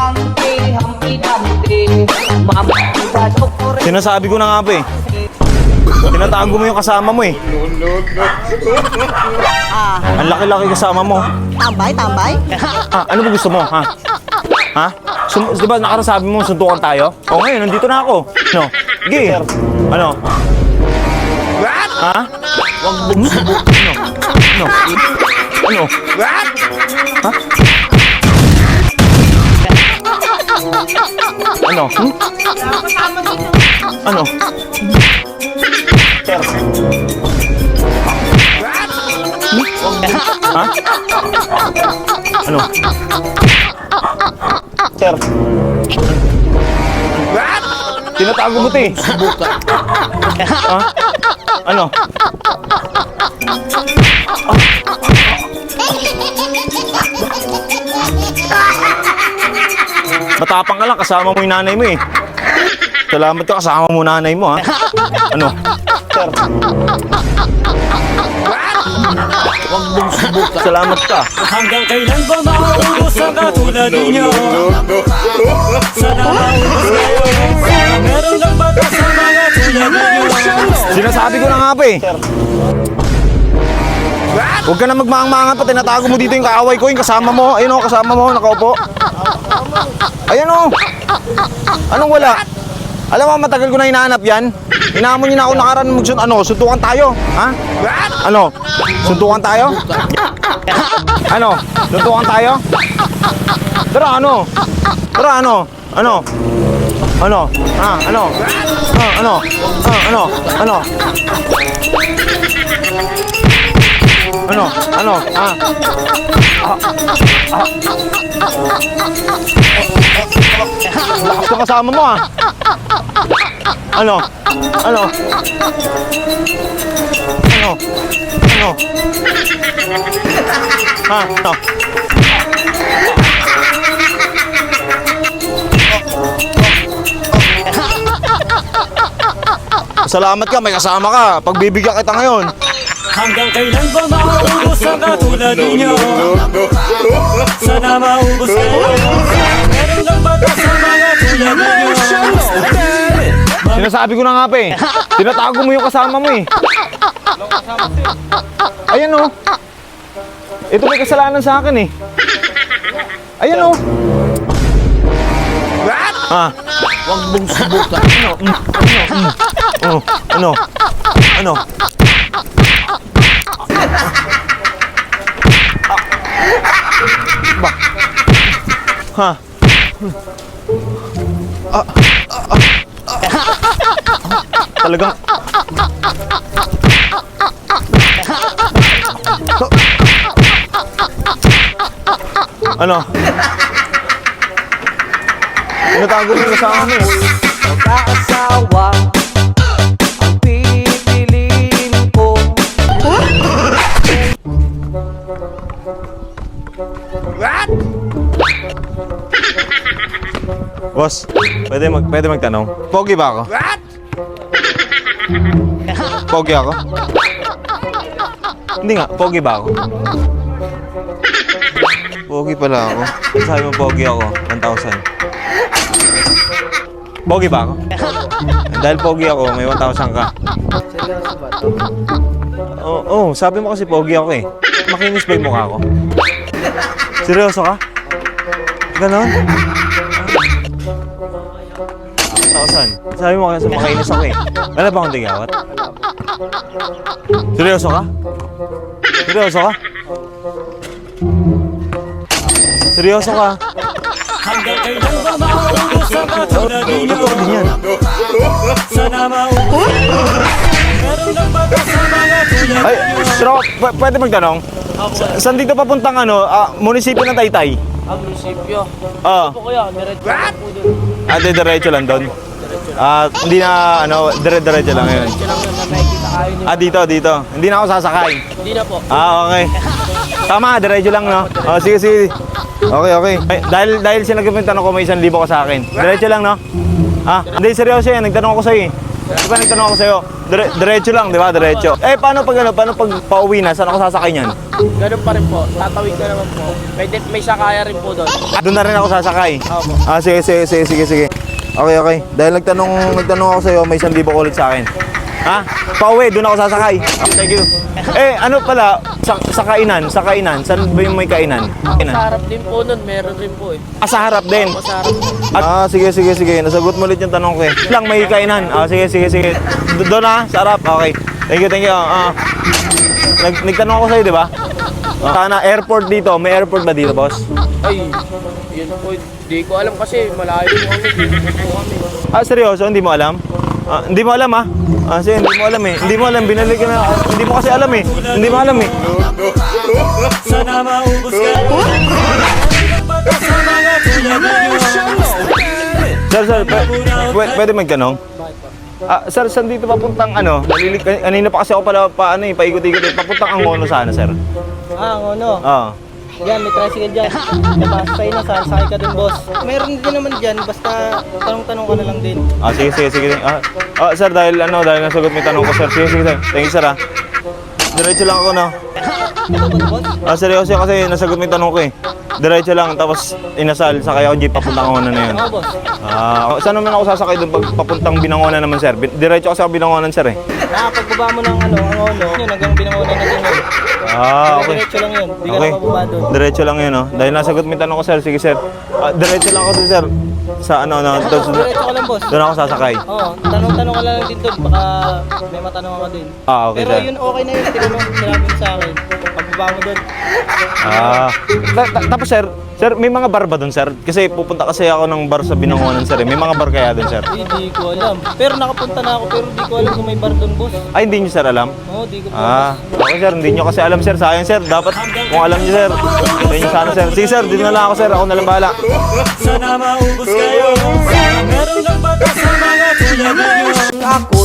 Humpty, Humpty Dumpty. Doktor. Sinasabi ko na nga pa eh. Tinatago mo yung kasama mo eh. Ah, Ang laki-laki kasama mo. tambay, tambay. Ah, ano ba gusto mo, ha? Ha? Sum- di ba nakarasabi mo suntukan tayo? O ngayon, nandito na ako. No? Sige. Ano? Ha? Wag mo subukan. Ano? Ano? Ano? Ha? Ano? Hmm? Ano? Sir. Ha? Ano? Sir. Tinatago mo 'to eh. Ha? Ano? Matapang ka lang, kasama mo yung nanay mo eh. Salamat ka, kasama mo nanay mo ha. Ano? Sir. Huwag mong subukan. Salamat ka. Hanggang kailan ba mauubos ang katulad ninyo? Sana maubos kayo Meron lang ba sa mga tulad ninyo? Sinasabi ko na nga pa eh. Huwag ka na magmaang-maangan pa, tinatago mo dito yung kaaway ko, yung kasama mo. Ayun o, kasama mo, nakaupo. Ayun o. Anong wala? Alam mo, matagal ko na hinahanap yan. Hinahamon niyo na ako nakaraan mag ano, suntukan tayo. Ha? Ano? Suntukan tayo? Ano? Suntukan tayo? Tara, ano? Tara, ano? Ano? Ano? Ah, ano? Ah, ano? Ah, ano? Ano? Ano? Ano? Ah. Ah. Ah. Lakas ng kasama mo ah. Ano? Ano? Ano? Ano? Ha? Ano? Salamat ka, may kasama ka. Pagbibigyan kita ngayon. Hanggang kailan ba mauubos ang katulad ninyo? Sana maubos kayo Meron lang ba sa mga tulad ninyo? Sinasabi ko na nga pa eh. Tinatago mo yung kasama mo eh. Ayan oh. Ito may kasalanan sa akin eh. Ayan oh. Ha? Huwag mong subukan. Ano? Mm, Ano? Mm. Oh, ano? Ano? Ba? Ha? Talagang Ano? Tinatago mo yung kasama mo. Boss, pwede mag pwede magtanong. Pogi ba ako? Pogi ako? Hindi nga, pogi ba ako? Pogi pala ako. Sabi mo pogi ako, 1,000. Pogi ba ako? Dahil pogi ako, may 1,000 ka. Oo, oh, oh, sabi mo kasi pogi ako eh. Makinis ba yung mukha ko? Seryoso ka? Ganon? 1,000. Sabi mo kasi makainis ako eh. Wala ba akong digawat? Seryoso ka? Seryoso ka? Seryoso ka? Hanggang kailan ba mauubos ang? Ano yan? Sana maubos kayo Meron lang ba ito sa mga tulad Ay, pero p- pwede magtanong? Sa- Saan dito papuntang ano, ah, munisipyo ng Taytay? Ang munisipyo. Ah, Po kuya, diretso lang po dun. Ah, di- diretso lang doon. Ah, hindi na ano, dire-diretso lang yun. Diretso lang na kayo niyo. Ah, dito, dito. Hindi na ako sasakay. Hindi na po. Ah, okay. Tama, diretso lang, no? Oh, sige, sige. Okay, okay. Ay, dahil dahil sinagot mo yung tanong ko, may isang libo ka sa akin. Diretso lang, no? Ah, hindi, seryoso yan. Nagtanong ako sa'yo eh. Di ba nagtanong ako sa'yo? Dire diretso lang, di ba? Diretso. Eh, paano pag ano? Paano pag pauwi na? Saan ako sasakay niyan? Ganun pa rin po. Tatawid ka naman po. May, may sakaya rin po doon. Doon na rin ako sasakay. Opo. Ah, sige, sige, sige, sige, sige. Okay, okay. Dahil nagtanong, nagtanong ako sa'yo, may 1,000 ulit sa akin. Ha? Pauwi, doon ako sasakay. Thank you. Eh, ano pala, sa, sa kainan, sa kainan, saan ba yung may kainan? Sa Kainan. harap din po nun, meron rin po eh. Ah, sa harap din. O sa harap po. Ah, sige, sige, sige. Nasagot mo ulit yung tanong ko eh. Lang, may kainan. Ah, sige, sige, sige. Do- Doon na, sa harap. Okay. Thank you, thank you. Ah, nag nagtanong ako sa'yo, di ba? Ah, Sana airport dito. May airport ba dito, boss? Ay, yun po. Di ko alam kasi malayo po kami. Dito po kami. Ah, seryoso? Hindi mo alam? Ah, hindi mo alam, ah? Ah, sige, hindi mo alam eh. Hindi mo alam, binalik ka na. ah, hindi mo kasi alam eh. Hindi mo alam eh. Sana maubos Bata sa mga tulad Sir, sir, pwede, pwede magtanong? Ah, sir, saan dito papuntang ano? Nalilig, kanina pa kasi ako pala pa ano eh, paikot-ikot eh. Papuntang Angono sana, sir. Ah, ano? Oo. Yan, may tricycle dyan. Sa ina, sasakay ka din, boss. Meron din naman dyan, basta tanong-tanong ka na lang din. Ah, sige, sige, sige. Ah, ah, sir, dahil ano, dahil nasagot yung tanong ko, sir. Sige, sige, sir. Thank you, sir, ah. Diretso lang ako, no? Ah, seryoso kasi nasagot mo yung tanong ko, eh. Diretso lang, tapos inasal, sakay ako jeep papuntang Angono na yun. Oo, boss. Ah, saan naman ako sasakay doon pag papuntang Binangonan naman, sir? Bin- Diretso kasi ako Binangonan, sir, eh. Nakapagbaba mo ng ano, ang ono, yun, hanggang binangunan na din yun. Ah, okay. Diretso lang yun, di ka Okay. na mababa doon. Diretso lang yun, no? Dahil nasagot mo yung tanong ko, sir. Sige, sir. Ah, diretso lang ako doon, sir. Sa ano, ano, doon, Diretso ka lang, boss. doon ako sasakay. Oo, tanong-tanong ka lang din doon, baka may matanong ka din. Ah, okay, Pero sir. yun, okay na yun, tinanong, sinabi mo sa akin. Mo doon. Ah. Ta- ta- tapos, sir, sir, may mga bar ba doon, sir? Kasi pupunta kasi ako ng bar sa Binangonan, sir. eh. May mga bar kaya doon, sir? Ay, di ko alam. Pero nakapunta na ako, pero di ko alam kung may bar doon, boss. Ay, hindi nyo, sir, alam? Oo, di ko po. Ah, okay, sir. Hindi nyo kasi alam, sir. Sayang, sir. Dapat, kung alam nyo, sir. Hindi nyo sana, sir. Sige, sir. Dito na lang ako, sir. Ako na lang bahala. Sana maubos kayo Meron lang bata sa mga tulad ninyo mag-aasawa